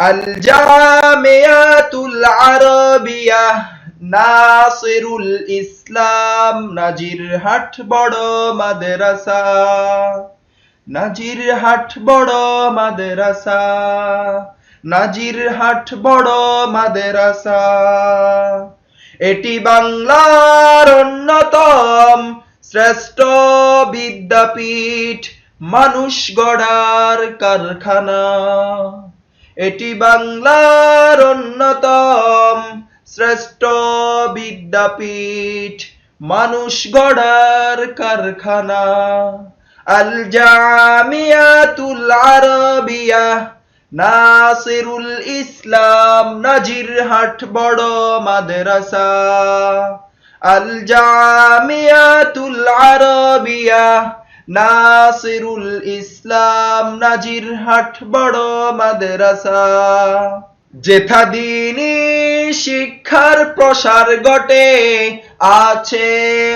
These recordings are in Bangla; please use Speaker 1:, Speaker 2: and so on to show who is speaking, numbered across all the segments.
Speaker 1: আল জামিয়াতুল আরবিয়া, নাসিরুল ইসলাম, নাজিরহাট বড় মাদ্রাসা, নাজিরহাট বড় মাদ্রাসা, নাজিরহাট বড় মাদ্রাসা। এটি বাংলার অন্যতম শ্রেষ্ঠ বিদ্যাপীঠ মানুষ গড়ার কারখানা। এটি বাংলার অন্যতম শ্রেষ্ঠ বিদ্যাপীঠ। মানুষ গড়ার কারখানা। আল জামিয়াতুল আরবিয়া, নাসিরুল ইসলাম নাজিরহাট বড় মাদ্রাসা। আল জামিয়াতুল আরবিয়া নাসিরুল ইসলাম নাজিরহাট বড় মাদ্রাসা। যেথা দিনী শিক্ষার প্রসার ঘটে, আছে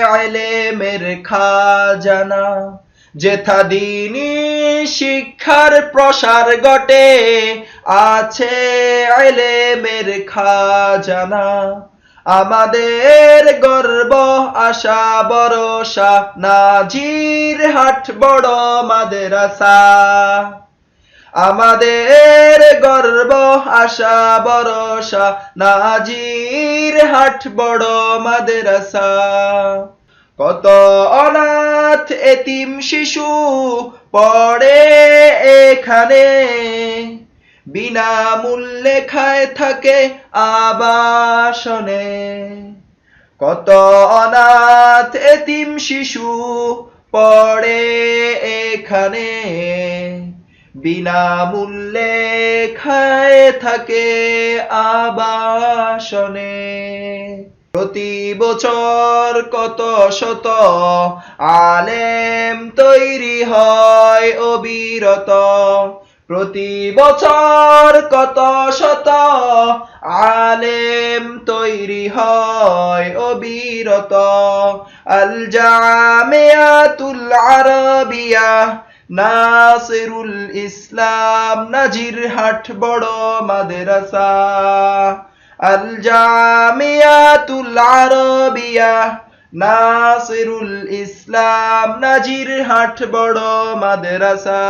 Speaker 1: আলেমের খাজানা। যেথা দিনী শিক্ষার প্রসার ঘটে, আছে আইলে আলেমের খাজানা। আমাদের গর্ব, আশা, ভরসা, নাজির হাট, বড় মাদ্রাসা। আমাদের গর্ব, আশা, ভরসা, নাজির হাট, বড় মাদ্রাসা। কত অনাথ এতিম শিশু পড়ে এখানে। বিনামূল্যে খায় থাকে আবাসনে। কত অনাথ এতিম শিশু পড়ে এখানে। বিনামূল্যে খায় থাকে আবাসনে। প্রতি বছর কত শত আলেম তৈরি হয় অবিরত। প্রতি বছর কত শত আলেম তৈরি হয় অবিরত। আল জামিয়াতুল আরবিয়া, নাসিরুল ইসলাম, নাজিরহাট বড় মাদ্রাসা। আল জামিয়াতুল আরবিয়া, নাসিরুল ইসলাম, নাজিরহাট বড় মাদ্রাসা।